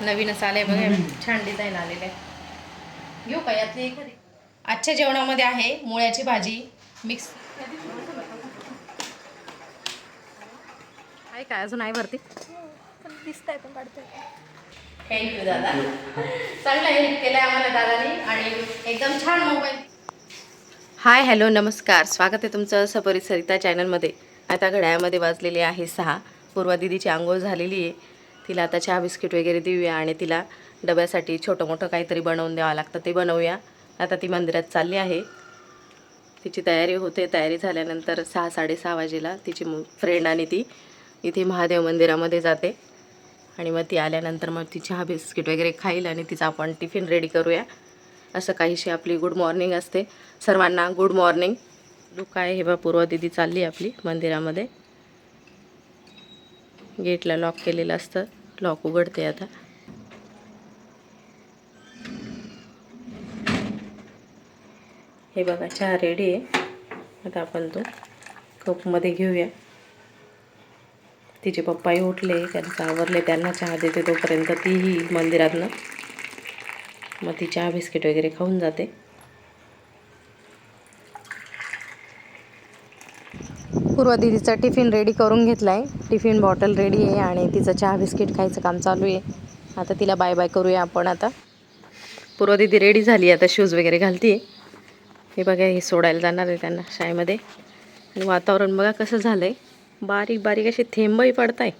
नवीनच आलंय बघा छान डिझाईन आलेलं आहे. घेऊ का यातली एखादी? आजच्या जेवणामध्ये आहे मुळ्याची भाजी मिक्स आहे काय अजून आहे वरती? दिसत आहे पण काढतोय थँक्यू दादा. चांगला हेल्प केलाय आम्हाला दादानी आणि एकदम छान मोबाईल हाय हॅलो नमस्कार. स्वागत आहे तुमचं सपरी सरिता चॅनलमध्ये आता घड्याळामध्ये वाजलेले आहे सहा. पूर्वा दिदीची आंघोळ झालेली आहे. तिला आता चहा बिस्किट वगैरे देऊया आणि तिला डब्यासाठी छोटं मोठं काहीतरी बनवून द्यावं लागतं ते बनवूया. आता ती मंदिरात चालली आहे. तिची तयारी होते. तयारी झाल्यानंतर सहा साडेसहा वाजेला तिची फ्रेंड आणि ती इथे महादेव मंदिरामध्ये जाते. आणि मग ती आल्यानंतर मग ती चहा बिस्किट वगैरे खाईल आणि तिचा आपण टिफिन रेडी करूया. असं काहीशी आपली गुड मॉर्निंग असते. सर्वांना गुड मॉर्निंग लुक आहे हे बा पूर्व दिदी चालली आपली मंदिरामध्ये. गेटला लॉक केलेलं असतं. लॉक उघडते आता. हे बघा चहा रेडी आहे. आता आपण तो कपमध्ये घेऊया. तिचे पप्पाही उठले त्यांचं आवरले त्यांना चहा देते तोपर्यंत तीही मंदिरातनं. मग ती चहा बिस्किट वगैरे खाऊन जाते. पूर्वा दिदीचा टिफिन रेडी करून घेतला आहे टिफिन बॉटल रेडी आहे आणि तिचं चहा बिस्किट खायचं काम चालू आहे. आता तिला बाय बाय करूया आपण आता. पूर्व दिदी रेडी झाली आता शूज वगैरे घालते हे बघा हे सोडायला जाणार आहे त्यांना शाळेमध्ये. आणि वातावरण बघा कसं झालं आहे बारीक बारीक असे थेंबही पडत आहे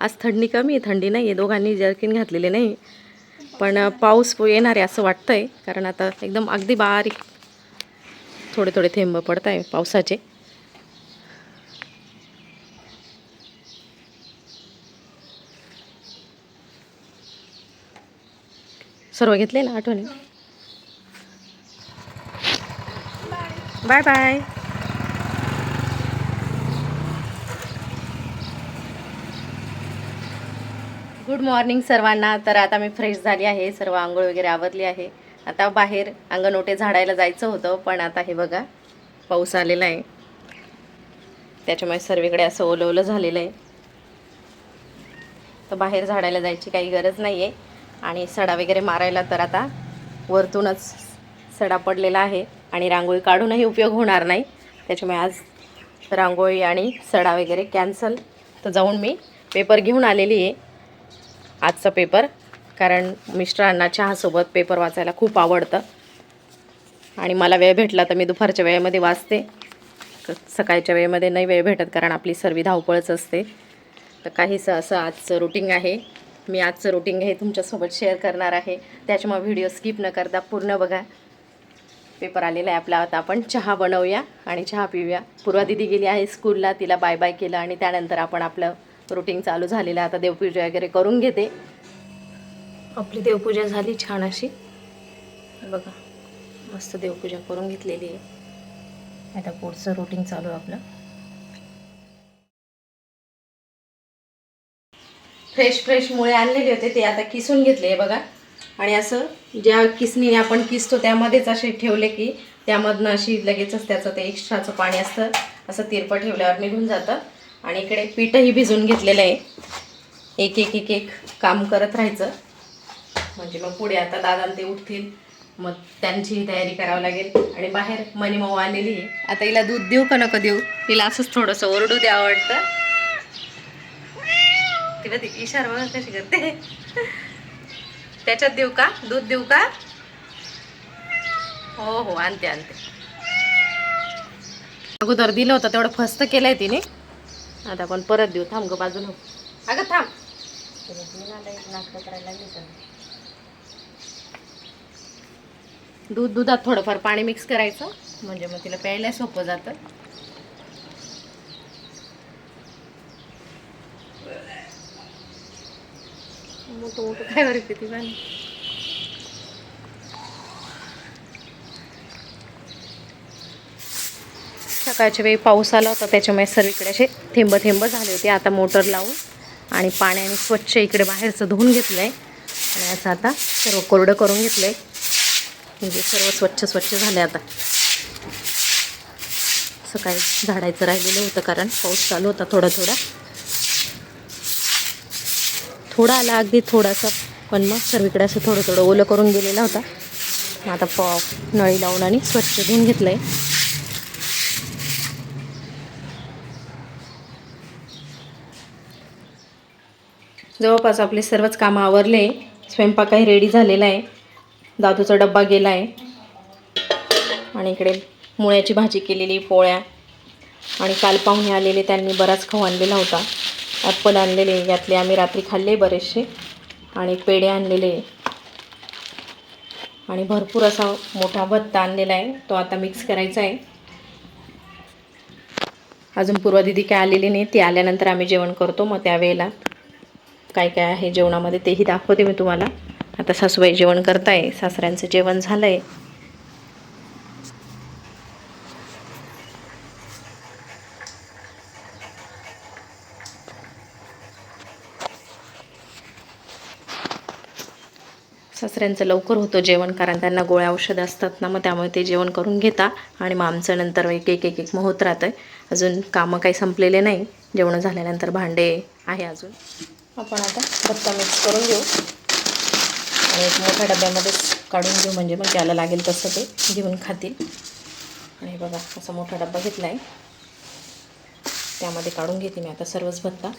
आज थंडी कमी आहे. थंडी नाही आहे दोघांनी जर्किन घातलेले नाही. पण पाऊस येणार आहे असं वाटतं आहे कारण आता एकदम अगदी बारीक थोडे थोडे थेंब पडत आहे पावसाचे. सर्व घेतले ना आठवणी बाय बाय. गुड मॉर्निंग सर्वांना. तर आता मी फ्रेश झाली आहे. सर्व आंघोळ वगैरे आवरली आहे. आता बाहेर अंगणोटे झाडायला जायचं होतं पण आता हे बघा पाऊस आलेला आहे. त्याच्यामुळे सर्वीकडे असं ओलं ओलं झालेलं आहे. तर बाहेर झाडायला जायची काही गरज नाही आहे आणि सडा वगैरे मारायला तर आता वरतूनच सडा पडलेला आहे आणि रांगोळी काढूनही उपयोग होणार नाही. त्याच्यामुळे आज रांगोळी आणि सडा वगैरे कॅन्सल. तर जाऊन मी पेपर घेऊन आलेली आहे. आजचा पेपर कारण मिस्टरांना चहासोबत पेपर वाचायला खूप आवडतं. आणि मला वेळ भेटला तर मी दुपारच्या वेळेमध्ये वाचते. क- सकाळच्या वेळेमध्ये नाही वेळ भेटत कारण आपली सर्व धावपळच असते. तर काहीसं असं आजचं रुटीन आहे. मी आजचं रुटीन हे तुमच्यासोबत शेअर करणार आहे. त्याच्यामुळे व्हिडिओ स्किप न करता पूर्ण बघा. पेपर आलेला आहे आपला. आता आपण चहा बनवूया आणि चहा पिऊया. पूर्वा दिदी गेली आहे स्कूलला तिला बाय बाय केलं आणि त्यानंतर आपण आपलं रुटीन चालू झालेलं आता देवपूजा वगैरे करून घेते. आपली देवपूजा झाली छान अशी. बघा मस्त देवपूजा करून घेतलेली आहे. आता पुढचं रुटीन चालू आपलं. फ्रेश फ्रेश मुळे आणलेले होते ते आता किसून घेतले आहे बघा. आणि असं ज्या किसणीने आपण किसतो त्यामध्येच असे ठेवले की त्यामधनं अशी लगेचच त्याचं ते एक्स्ट्राचं पाणी असतं. असं तिरपं ठेवल्यावर निघून जातं. आणि इकडे पीठही भिजवून घेतलेलं आहे. एक एक एक एक काम करत राहायचं. म्हणजे मग पुढे आता दादा ते उठतील. मग त्यांची तयारी करावं लागेल. आणि बाहेर मनीमाऊ आलेली आहे. आता हिला दूध देऊ का नको देऊ? तिला असंच थोडंसं ओरडू द्यावं वाटतं. तिला ती इशारा बघा कशी करते. त्याच्यात देऊ का? दूध देऊ का? हो हो आणते आणते. अगोदर दिलं होतं तेवढं फस्त केलंय तिने. आता आपण परत देऊ. थांब ग बाजूला. अगं थांब. दूध दुधात थोडंफार पाणी मिक्स करायचं. म्हणजे मग तिला प्यायला सोपं जातं. मोठं मोठं काय बरं किती पाणी सकाळच्या वेळी पाऊस आला होता त्याच्यामुळे सर्वीकडे असे थेंब थेंब झाले होते. आता मोटर लावून आणि पाण्याने स्वच्छ इकडे बाहेरचं धुवून घेतलं आहे आणि असं आता सर्व कोरडं करून घेतलं आहे म्हणजे सर्व स्वच्छ स्वच्छ झाले आता. सकाळी झाडायचं राहिलेलं होतं कारण पाऊस चालू होता थोडा थोडा. थोडा आला अगदी थोडासा. पण मग सर्वीकडे असं थोडं थोडं ओलं करून गेलेला होता. मग आता प नळी लावून आणि स्वच्छ धुवून घेतलं आहे जवळपास आपले सर्वच कामं आवरले. स्वयंपाकही रेडी झालेला आहे. दादूचा डब्बा गेला आहे आणि इकडे मुळ्याची भाजी केलेली पोळ्या. आणि काल पाहुणे आलेले त्यांनी बराच खाऊ आणलेला होता. ॲप्पल आणलेले यातले आम्ही रात्री खाल्ले बरेचसे. आणि पेढे आणलेले. आणि भरपूर असा मोठा भत्ता आणलेला आहे. तो आता मिक्स करायचा आहे. अजून पूर्वा दिदी काय आलेली नाही ती आल्यानंतर आम्ही जेवण करतो मग त्यावेळेला काय काय आहे जेवणामध्ये तेही दाखवते मी तुम्हाला. आता सासूबाई जेवण करताय सासऱ्यांचं जेवण झालं आहे त्यांचं लवकर होतं जेवण कारण त्यांना गोळ्या औषधं असतात ना मग त्यामुळे ते जेवण करून घेता. आणि मग आमचं नंतर एक एक एक एक मग होत राहतं अजून कामं काही संपलेले नाही. जेवण झाल्यानंतर भांडे आहे अजून. आपण आता भत्ता मिक्स करून घेऊ. आणि एक मोठ्या डब्यामध्येच काढून घेऊ म्हणजे मग त्याला लागेल तसं ते घेऊन खातील. आणि बघा असा मोठा डब्बा घेतला आहे त्यामध्ये काढून घेते मी आता सर्वच भत्ता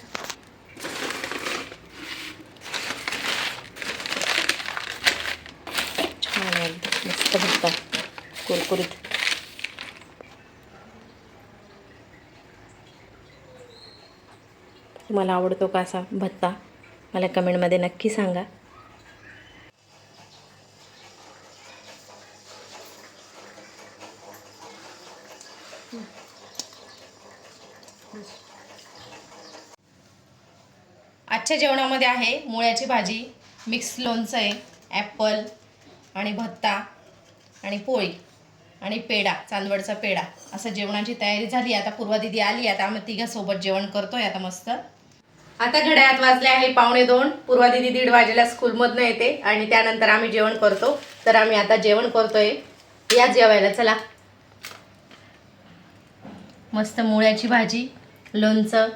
छान आहे एकदम मस्त भत्ता कुरकुरीत तुम्हाला आवडतो का असा भत्ता? मला कमेंटमध्ये नक्की सांगा. आजच्या जेवणामध्ये आहे मुळ्याची भाजी मिक्स लोणचं आहे ॲपल आणि भत्ता आणि पोळी. आणि पेढा चांदवडचा पेढा. असं जेवणाची तयारी झाली आता पूर्वा दिदी आली आता आम्ही तिघासोबत जेवण करतोय आता मस्त. आता घड्याळात वाजले आहे पावणे दोन पूर्वा दिदी दीड वाजेला स्कूलमधनं येते आणि त्यानंतर आम्ही जेवण करतो. तर आम्ही आता जेवण करतोय. या जेवायला चला. मस्त मुळ्याची भाजी लोणचं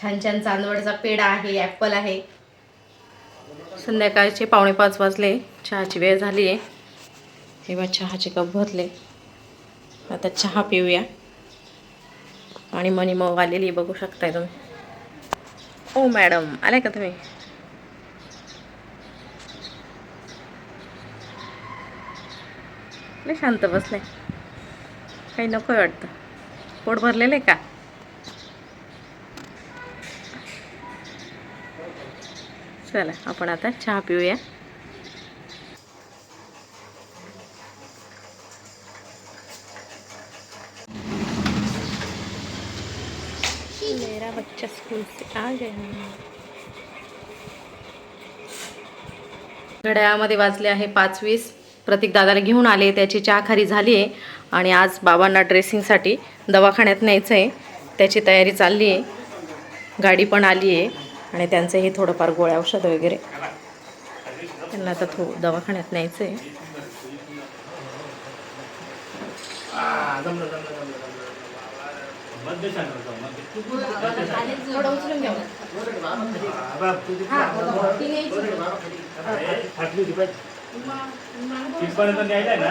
छान छान चांदवडचा पेढा आहे ॲपल आहे. संध्याकाळचे पावणे पाच वाजले चहाची वेळ झाली आहे तेव्हा चहाचे कप भरले. आता चहा पिऊया. आणि मनी मग आलेली बघू शकताय तुम्ही. ओ मॅडम आलाय का तुम्ही? लय शांत बसले. काही नको वाटतं. पोट भरलेलं आहे का? चला आपण आता चहा पिऊया. मेरा बच्चा स्कूल से आ गया घड्याळामध्ये वाजले आहे पाच वीस. प्रतीक दादाला घेऊन आले त्याची चहा खारी झाली आहे आणि आज बाबांना ड्रेसिंगसाठी दवाखान्यात न्यायचं आहे त्याची तयारी चालली आहे. गाडी पण आली आहे आणि त्यांचं हे थोडंफार गोळ्या औषध वगैरे. त्यांना आता थो दवाखान्यात न्यायचं आहे तिथपर्यंत न्यायला ना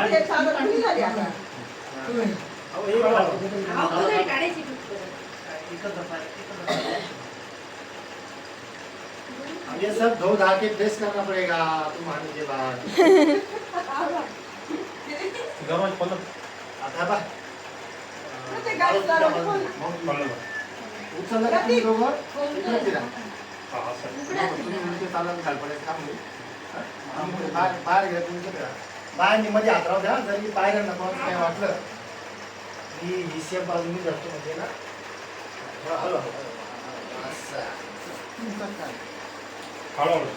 अब ये सब धो धा के फ्रेश करना पड़ेगा तुम आने के बाद गरम पडलं आता बा। उचललं तुम्ही दोघं इकडे फिरा तुम्ही उलटे चालला तर खालपडायचं काम नाही बाहेर बाहेर गेला तुम्ही फिरा बाहेर मध्ये हात राहू द्या जरी बाहेर नको काय वाटलं मी ही सेफ बाजूनी धरतो म्हणजे ना हळू. असं. तुमचं काय? हळूहळू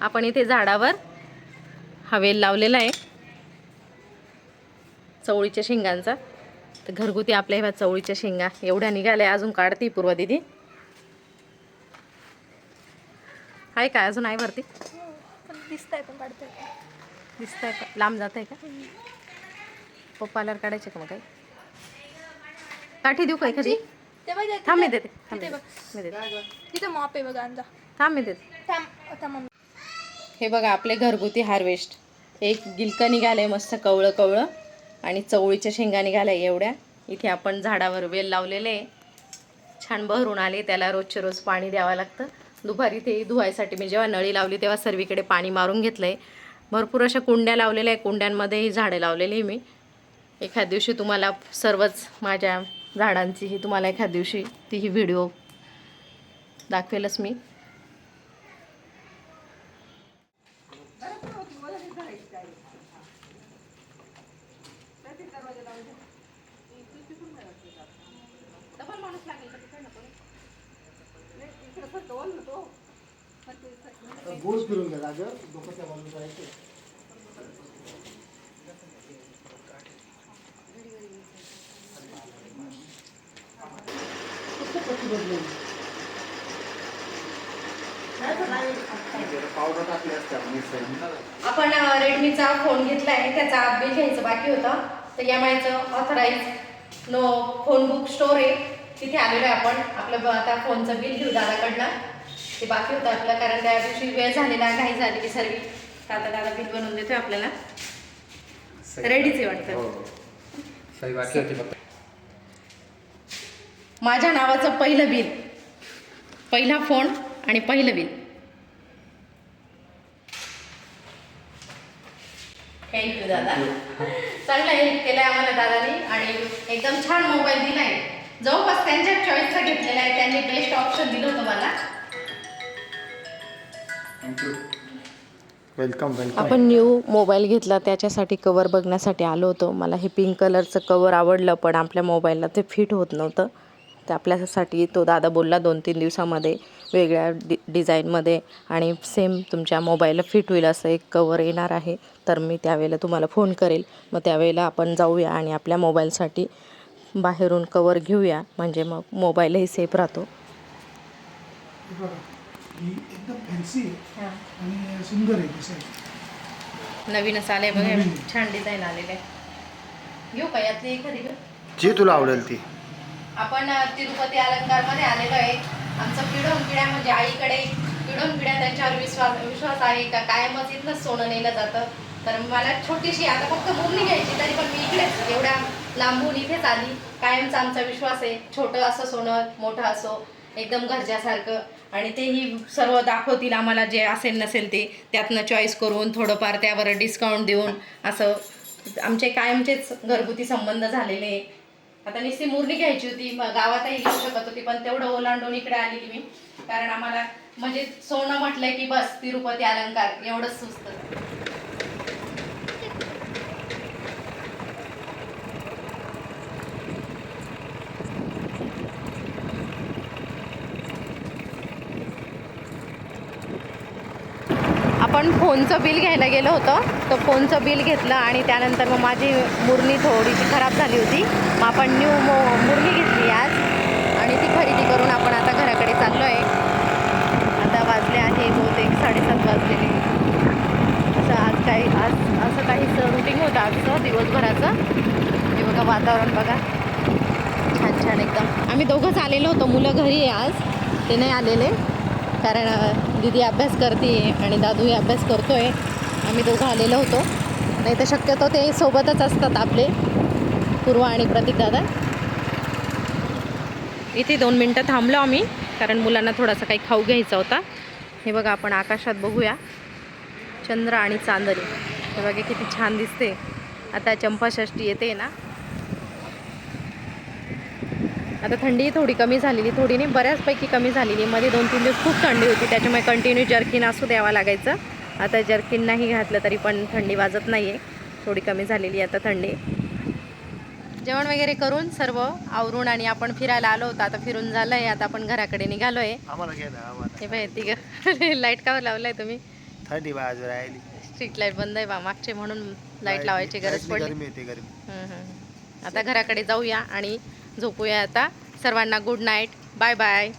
आपण इथे झाडावर हवेल लावलेला आहे. चवळीच्या शेंगांचा. तर घरगुती आपल्या ह्या चवळीच्या शेंगा एवढ्या निघाल्या अजून काढते पूर्वा दिदी. आहे काय अजून आहे वरती? हो, पण दिसतंय पण काढता येत नाही. दिसतंय का? लांब जात आहे का? पप्पा आल्यावर काढायचे का मग काही? काठी देऊ का एखादी? ते बघ थांब मी देते थांब मी देते तिथे मॉप आहे बघा अंदा थांब मी देते. थांब आता मम्मी हे बघा आपले घरगुती हार्वेस्ट एक गिलकं निघालंय मस्त कवळं कवळं. आणि चवळीच्या शेंगा निघाल्या एवढ्या. इथे आपण झाडावर वेल लावलेले आहे. छान बहरून आले त्याला रोजचे रोज पाणी द्यावं लागतं. दुपारी ते धुवायसाठी मी जेव्हा नळी लावली तेव्हा सर्वीकडे पाणी मारून घेतलं आहे भरपूर अशा कुंड्या लावलेल्या आहे कुंड्यांमध्येही झाडे लावलेली आहे मी. एखाद दिवशी तुम्हाला सर्वच माझ्या झाडांचीही तुम्हाला एखाद दिवशी तीही व्हिडिओ दाखवेलच मी. गोल फिरून घ्या जागेवर डोक्याच्या बाजूला करायचं पावडर टाकली असते आपण रेडमीचा फोन घेतला आहे. त्याचा बिल घ्यायचं बाकी होतं. तर M आयचं authorised no phone book store आहे. तिथे आलेलो आहे आपण. आपलं आता फोनचं बिल घेऊ दादाकडनं ते बाकी होतं आपलं कारण त्या दिवशी वेळ झालेला घाई झालेली सर्व. आता दादा बिल बनवून देतोय आपल्याला. रेडीच आहे वाटतं. होती फक्त. माझ्या नावाचं पहिलं बिल. पहिला फोन आणि पहिलं बिल. थँक्यू दादा. चांगलं हेल्प केलं आहे आम्हाला दादानी आणि एकदम छान मोबाईल दिला आहे जवळपास त्यांच्या चॉईसचा घेतलेला आहे. त्यांनी बेस्ट ऑप्शन दिलं होतं मला. थँक्यू वेलकम वेलकम आपण न्यू मोबाईल घेतला त्याच्यासाठी कवर बघण्यासाठी आलो होतो. मला हे पिंक कलरचं कवर आवडलं पण आपल्या मोबाईलला ते फिट होत नव्हतं. तर आपल्यासाठी तो दादा बोलला दोन तीन दिवसामध्ये वेगळ्या डि डिझाईनमध्ये आणि सेम तुमच्या मोबाईलला फिट होईल असं एक कवर येणार आहे. तर मी त्यावेळेला तुम्हाला फोन करेल. मग त्यावेळेला आपण जाऊया आणि आपल्या मोबाईलसाठी बाहेरून कवर घेऊया. म्हणजे मग मोबाईलही सेफ राहतो. बघा ही एकदम फॅन्सी आहे. आणि सुंदर आहे कसं नवीनच आले बघा. छान डिझाईन आलेले आहे. घेऊ का यातली एखादी जी तुला आवडेल ती. आपण तिरुपती अलंकारमध्ये आलेलो आहे. आमचं पिढून पिढ्या म्हणजे आईकडे पिढून पिढ्या त्यांच्यावर विश्वास विश्वास आहे का? कायमच इथलंच सोनं नेलं जातं. तर मला छोटीशी आता फक्त मुरली घ्यायची तरी पण मी इकडेच एवढ्या लांबून इथेच आली. कायमचा आमचा विश्वास आहे. छोटं असं सोनं मोठं असो एकदम घरच्यासारखं. आणि तेही सर्व दाखवतील आम्हाला जे असेल नसेल ते. त्यातनं चॉईस करून थोडंफार त्यावर डिस्काउंट देऊन असं आमचे कायमचेच घरगुती संबंध झालेले. आता नुसती मुरली घ्यायची होती मग गावातही घेऊ शकत होती पण तेवढं ओलांडून इकडे आलेली मी. कारण आम्हाला म्हणजे सोनं म्हटलंय की बस तिरुपती अलंकार एवढंच सुचतं आपण फोनचं बिल घ्यायला गेलो होतो. तर फोनचं बिल घेतलं आणि त्यानंतर मग माझी मुरणी थोडीशी खराब झाली होती. मग आपण न्यू मो मुरणी घेतली आज. आणि ती खरेदी करून आपण आता घराकडे चाललो आहे आता वाजले आहे बहुतेक साडेसात वाजलेले. असं आज काही आज असं काहीच रुटीन होतं आजचं दिवसभराचं. हे बघा वातावरण बघा. छान छान एकदम. आम्ही दोघंच आलेलो होतो. मुलं घरी आहे आज. ते नाही आलेले. कारण दीदी अभ्यास करते आणि दादूही अभ्यास करतो आहे आम्ही दोघं आलेलो होतो. नाही तर शक्यतो ते सोबतच असतात आपले पूर्वा आणि प्रतीक दादा. इथे दोन मिनटं थांबलो आम्ही कारण मुलांना थोडासा काही खाऊ घ्यायचा होता. हे बघा आपण आकाशात बघूया. चंद्र आणि चांदरी हे बघा किती छान दिसते. आता चंपाषष्ठी येते ना. आता थंडी थोडी कमी झालेली थोडी नाही बऱ्याचपैकी कमी झालेली. मध्ये दोन तीन दिवस खूप थंडी होती त्याच्यामुळे कंटिन्यू जर्किन असू द्यावा लागायचं. आता जर्किन नाही घातलं तरी पण थंडी वाजत नाही आहे थोडी कमी झालेली आहे आता थंडी. जेवण वगैरे करून सर्व आवरून आणि आपण फिरायला आलो होतो आता फिरून झालंय आता आपण घराकडे निघालोय. आम्हाला घ्या ना आम्हाला. हे बाई तिघ. लाइट कावर लावलाय तुम्ही? थंडी बाजू राहिली. स्ट्रीट लाइट बंद आहे बा मागचे म्हणून लाइट लावायची गरज पडली. आता घराकडे जाऊया आणि झोपूया आता. सर्वांना गुड नाईट बाय बाय